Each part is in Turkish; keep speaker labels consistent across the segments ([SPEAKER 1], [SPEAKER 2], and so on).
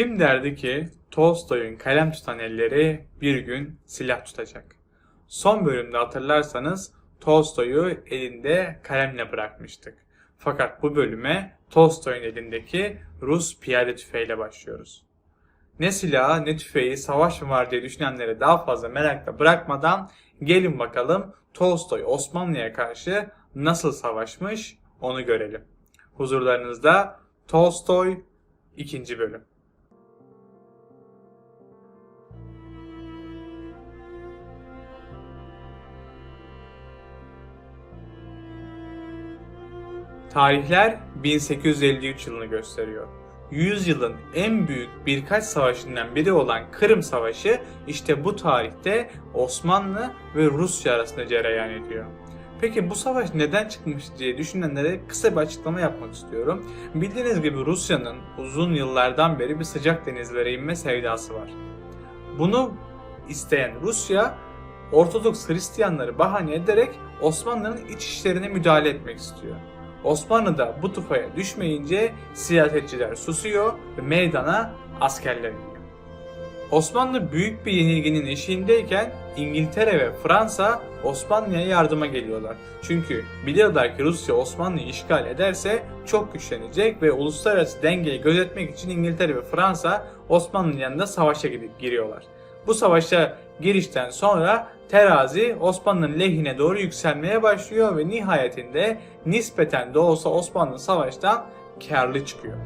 [SPEAKER 1] Kim derdi ki Tolstoy'un kalem tutan elleri bir gün silah tutacak? Son bölümde hatırlarsanız Tolstoy'u elinde kalemle bırakmıştık. Fakat bu bölüme Tolstoy'un elindeki Rus piyade tüfeğiyle başlıyoruz. Ne silahı ne tüfeği savaş mı var diye düşünenleri daha fazla merakla bırakmadan gelin bakalım Tolstoy Osmanlı'ya karşı nasıl savaşmış onu görelim. Huzurlarınızda Tolstoy 2. bölüm. Tarihler 1853 yılını gösteriyor. Yüzyılın en büyük birkaç savaşından biri olan Kırım Savaşı işte bu tarihte Osmanlı ve Rusya arasında cereyan ediyor. Peki bu savaş neden çıkmış diye düşünenlere kısa bir açıklama yapmak istiyorum. Bildiğiniz gibi Rusya'nın uzun yıllardan beri bir sıcak denizlere inme sevdası var. Bunu isteyen Rusya Ortodoks Hristiyanları bahane ederek Osmanlı'nın iç işlerine müdahale etmek istiyor. Osmanlı da bu tufaya düşmeyince siyasetçiler susuyor ve meydana askerler iniyor. Osmanlı büyük bir yenilginin eşiğindeyken İngiltere ve Fransa Osmanlı'ya yardıma geliyorlar. Çünkü biliyorlar ki Rusya Osmanlı'yı işgal ederse çok güçlenecek ve uluslararası dengeyi gözetmek için İngiltere ve Fransa Osmanlı'nın yanında savaşa gidip giriyorlar. Bu savaşa girişten sonra terazi Osmanlı'nın lehine doğru yükselmeye başlıyor ve nihayetinde nispeten de olsa Osmanlı savaştan karlı çıkıyor.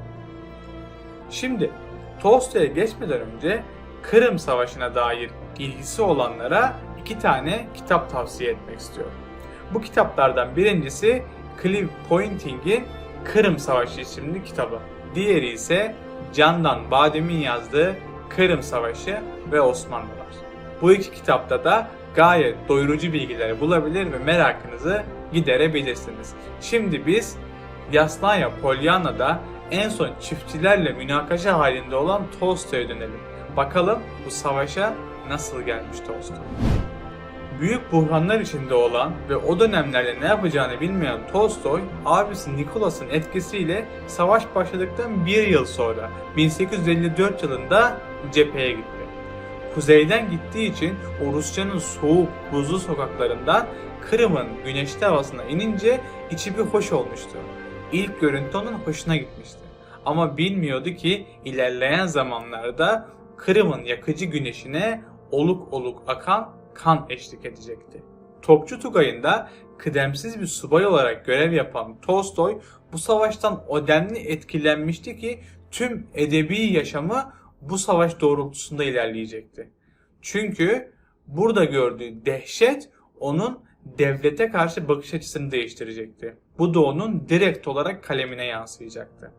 [SPEAKER 1] Şimdi Tolstoy'a geçmeden önce Kırım Savaşı'na dair ilgisi olanlara iki tane kitap tavsiye etmek istiyorum. Bu kitaplardan birincisi Clive Pointing'in Kırım Savaşı isimli kitabı. Diğeri ise Candan Badem'in yazdığı Kırım Savaşı ve Osmanlılar. Bu iki kitapta da gayet doyurucu bilgileri bulabilir ve merakınızı giderebilirsiniz. Şimdi biz Yasnaya Polyana'da en son çiftçilerle münakaşa halinde olan Tolstoy'a dönelim. Bakalım bu savaşa nasıl gelmiş Tolstoy. Büyük buhranlar içinde olan ve o dönemlerde ne yapacağını bilmeyen Tolstoy, abisi Nikolas'ın etkisiyle savaş başladıktan bir yıl sonra 1854 yılında cepheye gitti. Kuzeyden gittiği için o Rusya'nın soğuk, buzlu sokaklarından Kırım'ın güneşli havasına inince içi bir hoş olmuştu. İlk görüntü onun hoşuna gitmişti. Ama bilmiyordu ki ilerleyen zamanlarda Kırım'ın yakıcı güneşine oluk oluk akan kan eşlik edecekti. Topçu Tugay'ında kıdemsiz bir subay olarak görev yapan Tolstoy bu savaştan o denli etkilenmişti ki tüm edebi yaşamı bu savaş doğrultusunda ilerleyecekti. Çünkü burada gördüğü dehşet onun devlete karşı bakış açısını değiştirecekti. Bu da onun direkt olarak kalemine yansıyacaktı.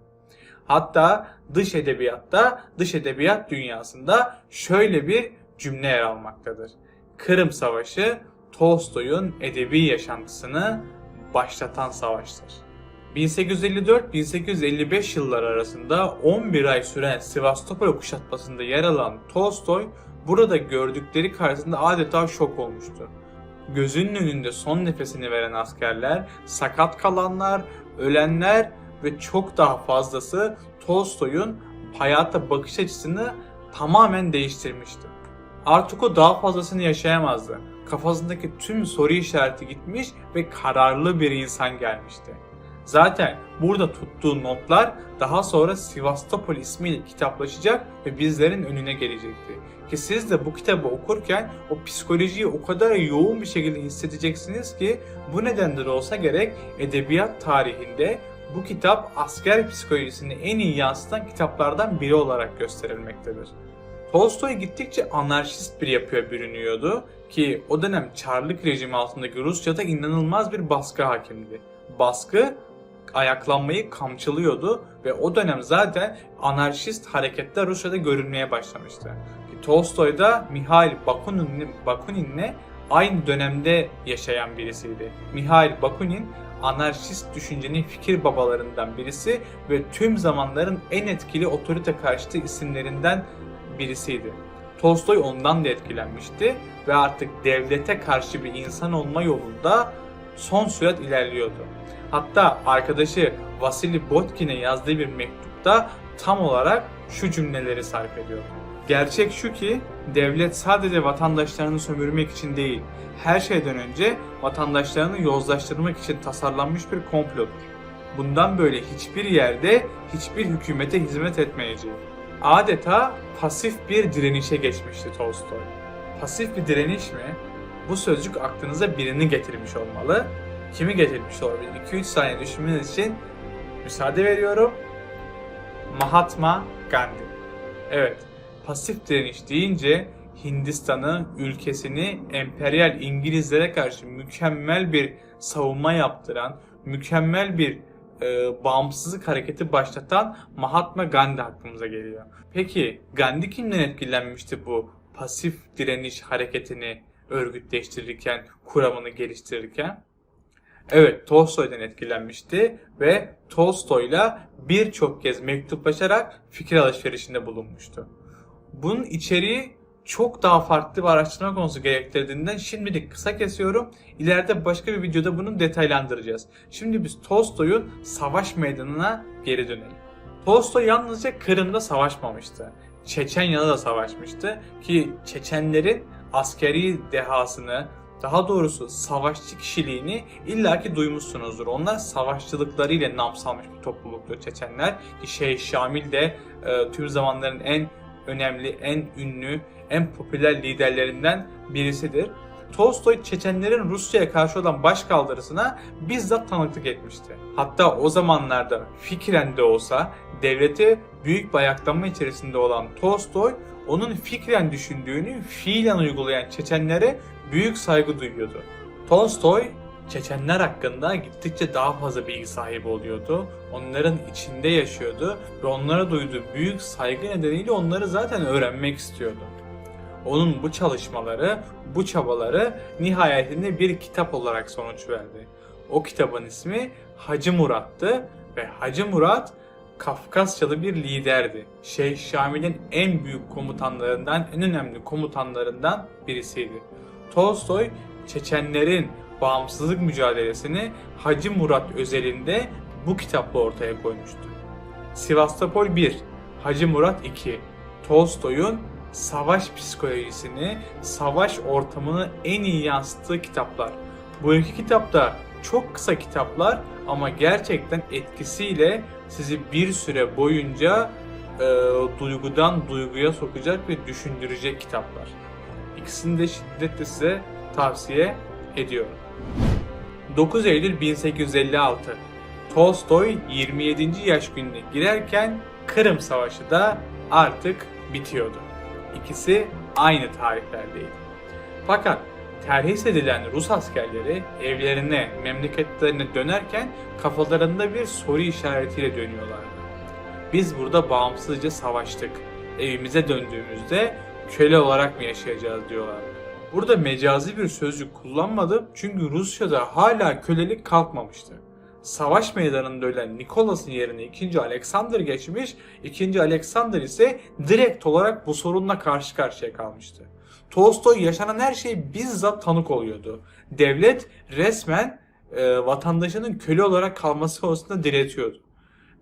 [SPEAKER 1] Hatta dış edebiyatta, dış edebiyat dünyasında şöyle bir cümle yer almaktadır. Kırım Savaşı Tolstoy'un edebi yaşantısını başlatan savaştır. 1854-1855 yılları arasında 11 ay süren Sivastopol kuşatmasında yer alan Tolstoy burada gördükleri karşısında adeta şok olmuştu. Gözünün önünde son nefesini veren askerler, sakat kalanlar, ölenler ve çok daha fazlası Tolstoy'un hayata bakış açısını tamamen değiştirmişti. Artık o daha fazlasını yaşayamazdı. Kafasındaki tüm soru işareti gitmiş ve kararlı bir insan gelmişti. Zaten burada tuttuğu notlar daha sonra Sivastopol ismiyle kitaplaşacak ve bizlerin önüne gelecekti. Ki siz de bu kitabı okurken o psikolojiyi o kadar yoğun bir şekilde hissedeceksiniz ki bu nedendir olsa gerek edebiyat tarihinde bu kitap asker psikolojisini en iyi yansıtan kitaplardan biri olarak gösterilmektedir. Tolstoy gittikçe anarşist bir yapıya bürünüyordu ki o dönem Çarlık rejimi altındaki Rusya'da inanılmaz bir baskı hakimdi. Baskı ayaklanmayı kamçılıyordu ve o dönem zaten anarşist hareketler Rusya'da görülmeye başlamıştı. Tolstoy da Mihail Bakunin'le Bakunin'le aynı dönemde yaşayan birisiydi. Mihail Bakunin anarşist düşüncenin fikir babalarından birisi ve tüm zamanların en etkili otorite karşıtı isimlerinden birisiydi. Tolstoy ondan da etkilenmişti ve artık devlete karşı bir insan olma yolunda son sürat ilerliyordu. Hatta arkadaşı Vasily Botkin'e yazdığı bir mektupta tam olarak şu cümleleri sarf ediyor. Gerçek şu ki devlet sadece vatandaşlarını sömürmek için değil, her şeyden önce vatandaşlarını yozlaştırmak için tasarlanmış bir komplodur. Bundan böyle hiçbir yerde hiçbir hükümete hizmet etmeyecek. Adeta pasif bir direnişe geçmişti Tolstoy. Pasif bir direniş mi? Bu sözcük aklınıza birini getirmiş olmalı. Kimi getirmiş olabilir? 2-3 saniye düşünmeniz için müsaade veriyorum. Mahatma Gandhi. Evet, pasif direniş deyince Hindistan'ı, ülkesini emperyal İngilizlere karşı mükemmel bir savunma yaptıran, mükemmel bir e, bağımsızlık hareketi başlatan Mahatma Gandhi aklımıza geliyor. Peki Gandhi kimden etkilenmişti bu pasif direniş hareketini örgütleştirirken, kuramını geliştirirken? Evet, Tolstoy'dan etkilenmişti ve Tolstoy'la birçok kez mektuplaşarak fikir alışverişinde bulunmuştu. Bunun içeriği çok daha farklı bir araştırma konusu gerektirdiğinden şimdilik kısa kesiyorum. İleride başka bir videoda bunu detaylandıracağız. Şimdi biz Tolstoy'un savaş meydanına geri dönelim. Tolstoy yalnızca Kırım'da savaşmamıştı. Çeçenya'da da savaşmıştı ki Çeçenlerin askeri dehasını, daha doğrusu savaşçı kişiliğini illaki duymuşsunuzdur. Onlar savaşçılıklarıyla nam salmış bir topluluktur Çeçenler. Ki Şeyh Şamil de e, tüm zamanların en önemli, en ünlü, en popüler liderlerinden birisidir. Tolstoy Çeçenlerin Rusya'ya karşı olan başkaldırısına bizzat tanıklık etmişti. Hatta o zamanlarda fikren de olsa devlete büyük bir ayaklanma içerisinde olan Tolstoy onun fikren düşündüğünü fiilen uygulayan Çeçenlere büyük saygı duyuyordu. Tolstoy Çeçenler hakkında gittikçe daha fazla bilgi sahibi oluyordu. Onların içinde yaşıyordu ve onlara duyduğu büyük saygı nedeniyle onları zaten öğrenmek istiyordu. Onun bu çalışmaları, bu çabaları nihayetinde bir kitap olarak sonuç verdi. O kitabın ismi Hacı Murat'tı ve Hacı Murat Kafkasyalı bir liderdi. Şeyh Şamil'in en büyük komutanlarından, en önemli komutanlarından birisiydi. Tolstoy, Çeçenlerin bağımsızlık mücadelesini Hacı Murat özelinde bu kitapla ortaya koymuştu. Sivastopol 1, Hacı Murat 2, Tolstoy'un savaş psikolojisini, savaş ortamını en iyi yansıttığı kitaplar. Bu iki kitap da çok kısa kitaplar ama gerçekten etkisiyle sizi bir süre boyunca e, duygudan duyguya sokacak ve düşündürecek kitaplar. İkisini de şiddetle size tavsiye ediyorum. 9 Eylül 1856 Tolstoy 27. yaş gününe girerken Kırım Savaşı da artık bitiyordu. İkisi aynı tarihlerdeydi. Fakat terhis edilen Rus askerleri evlerine, memleketlerine dönerken kafalarında bir soru işaretiyle dönüyorlardı. Biz burada bağımsızca savaştık. Evimize döndüğümüzde köle olarak mı yaşayacağız diyorlardı. Burada mecazi bir sözcük kullanmadım çünkü Rusya'da hala kölelik kalkmamıştı. Savaş meydanında ölen Nikolas'ın yerine 2. Alexander geçmiş, 2. Alexander ise direkt olarak bu sorunla karşı karşıya kalmıştı. Tolstoy yaşanan her şeyi bizzat tanık oluyordu. Devlet resmen e, vatandaşının köle olarak kalması konusunda diretiyordu.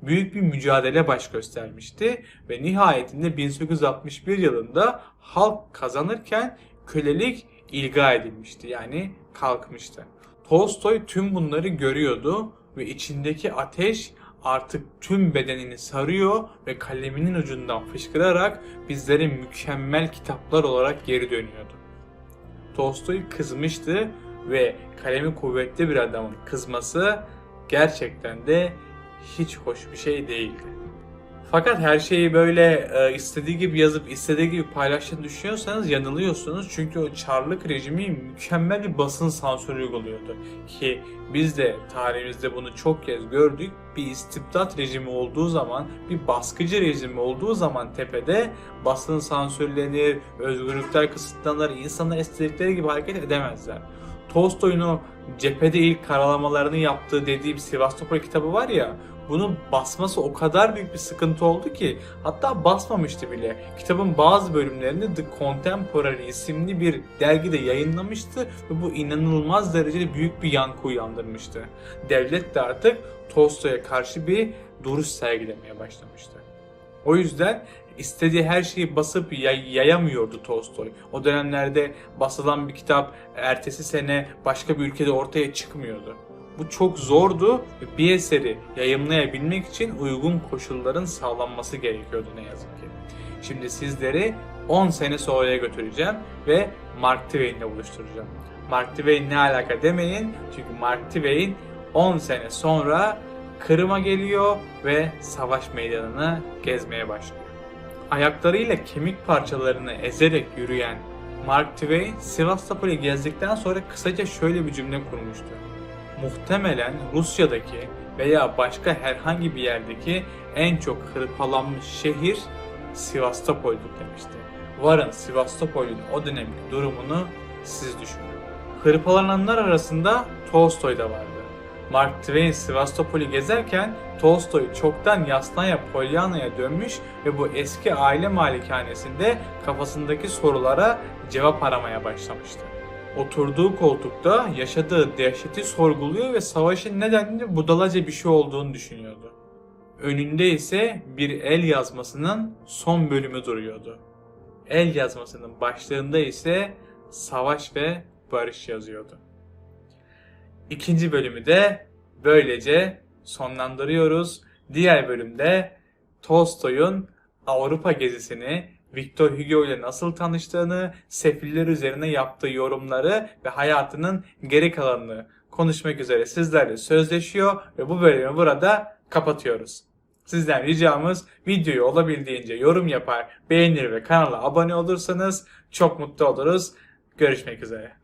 [SPEAKER 1] Büyük bir mücadele baş göstermişti ve nihayetinde 1861 yılında halk kazanırken kölelik ilga edilmişti yani kalkmıştı. Tolstoy tüm bunları görüyordu ve içindeki ateş artık tüm bedenini sarıyor ve kaleminin ucundan fışkırarak bizlere mükemmel kitaplar olarak geri dönüyordu. Tolstoy kızmıştı ve kalemi kuvvetli bir adamın kızması gerçekten de hiç hoş bir şey değildi. Fakat her şeyi böyle e, istediği gibi yazıp istediği gibi paylaştığını düşünüyorsanız yanılıyorsunuz. Çünkü o Çarlık rejimi mükemmel bir basın sansürü uyguluyordu. Ki biz de tarihimizde bunu çok kez gördük. Bir istibdat rejimi olduğu zaman, bir baskıcı rejimi olduğu zaman tepede basın sansürlenir, özgürlükler kısıtlanır, insanlar istedikleri gibi hareket edemezler. Tolstoy'un o cephede ilk karalamalarını yaptığı dediğim Sivastopol kitabı var ya bunun basması o kadar büyük bir sıkıntı oldu ki hatta basmamıştı bile. Kitabın bazı bölümlerini The Contemporary isimli bir dergide yayınlamıştı ve bu inanılmaz derecede büyük bir yankı uyandırmıştı. Devlet de artık Tolstoy'a karşı bir duruş sergilemeye başlamıştı. O yüzden istediği her şeyi basıp yay- yayamıyordu Tolstoy. O dönemlerde basılan bir kitap ertesi sene başka bir ülkede ortaya çıkmıyordu. Bu çok zordu ve bir eseri yayımlayabilmek için uygun koşulların sağlanması gerekiyordu ne yazık ki. Şimdi sizleri 10 sene sonraya götüreceğim ve Mark Twain'le buluşturacağım. Mark Twain ne alaka demeyin çünkü Mark Twain 10 sene sonra Kırım'a geliyor ve savaş meydanını gezmeye başlıyor. Ayaklarıyla kemik parçalarını ezerek yürüyen Mark Twain Sivastopol'ü gezdikten sonra kısaca şöyle bir cümle kurmuştu. Muhtemelen Rusya'daki veya başka herhangi bir yerdeki en çok hırpalanmış şehir Sivastopol'dur demişti. Varın Sivastopol'ün o dönemki durumunu siz düşünün. Hırpalananlar arasında Tolstoy da vardı. Mark Twain Sivastopol'ü gezerken Tolstoy çoktan Yasnaya Polyana'ya dönmüş ve bu eski aile malikanesinde kafasındaki sorulara cevap aramaya başlamıştı. Oturduğu koltukta yaşadığı dehşeti sorguluyor ve savaşın nedenli budalaca bir şey olduğunu düşünüyordu. Önünde ise bir el yazmasının son bölümü duruyordu. El yazmasının başlığında ise savaş ve barış yazıyordu. İkinci bölümü de böylece sonlandırıyoruz. Diğer bölümde Tolstoy'un Avrupa gezisini, Victor Hugo ile nasıl tanıştığını, sefiller üzerine yaptığı yorumları ve hayatının geri kalanını konuşmak üzere sizlerle sözleşiyor ve bu bölümü burada kapatıyoruz. Sizden ricamız videoyu olabildiğince yorum yapar, beğenir ve kanala abone olursanız çok mutlu oluruz. Görüşmek üzere.